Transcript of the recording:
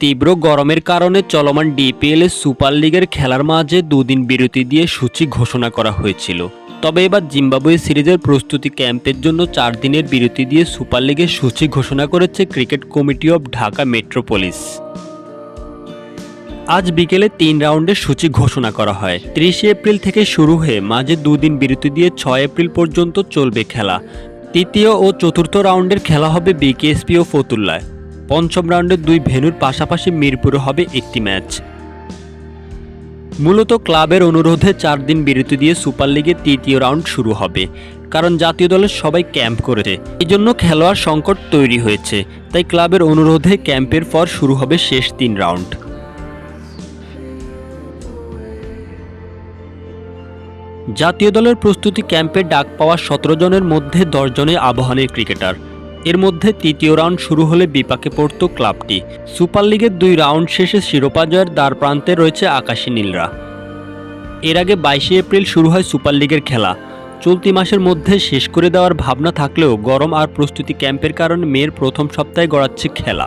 তীব্র গরমের কারণে চলমান ডিপিএল সুপার লিগের খেলার মাঝে দুদিন বিরতি দিয়ে সূচি ঘোষণা করা হয়েছিল। তবে এবার জিম্বাবুয়ে সিরিজের প্রস্তুতি ক্যাম্পের জন্য চার দিনের বিরতি দিয়ে সুপার লিগের সূচি ঘোষণা করেছে cricket committee of Dhaka metropolis. আজ বিকেলে তিন রাউন্ডের সূচি ঘোষণা করা হয়। তিরিশে এপ্রিল থেকে শুরু হয়ে মাঝে দুদিন বিরতি দিয়ে ছয় এপ্রিল পর্যন্ত চলবে খেলা। তৃতীয় ও চতুর্থ রাউন্ডের খেলা হবে বিকেএসপি ও ফতুল্লায়। পঞ্চম রাউন্ডের দুই ভেন্যুর পাশাপাশি মিরপুরে হবে একটি ম্যাচ। মূলত ক্লাবের অনুরোধে চার দিন বিরতি দিয়ে সুপার লিগে তৃতীয় রাউন্ড শুরু হবে, কারণ জাতীয় দলের সবাই ক্যাম্প করেছে। এই জন্য খেলোয়াড় সংকট তৈরি হয়েছে, তাই ক্লাবের অনুরোধে ক্যাম্পের পর শুরু হবে শেষ তিন রাউন্ড। জাতীয় দলের প্রস্তুতি ক্যাম্পে ডাক পাওয়া সতেরো জনের মধ্যে দশ জনে আবাহনের ক্রিকেটার। এর মধ্যে তৃতীয় রাউন্ড শুরু হলে বিপাকে পড়ত ক্লাবটি। সুপার লিগের দুই রাউন্ড শেষে শিরোপা জয়ের দ্বার প্রান্তে রয়েছে আকাশী নীলরা। এর আগে বাইশে এপ্রিল শুরু হয় সুপার লিগের খেলা। চলতি মাসের মধ্যে শেষ করে দেওয়ার ভাবনা থাকলেও গরম আর প্রস্তুতি ক্যাম্পের কারণে মেয়ের প্রথম সপ্তাহে গড়াচ্ছে খেলা।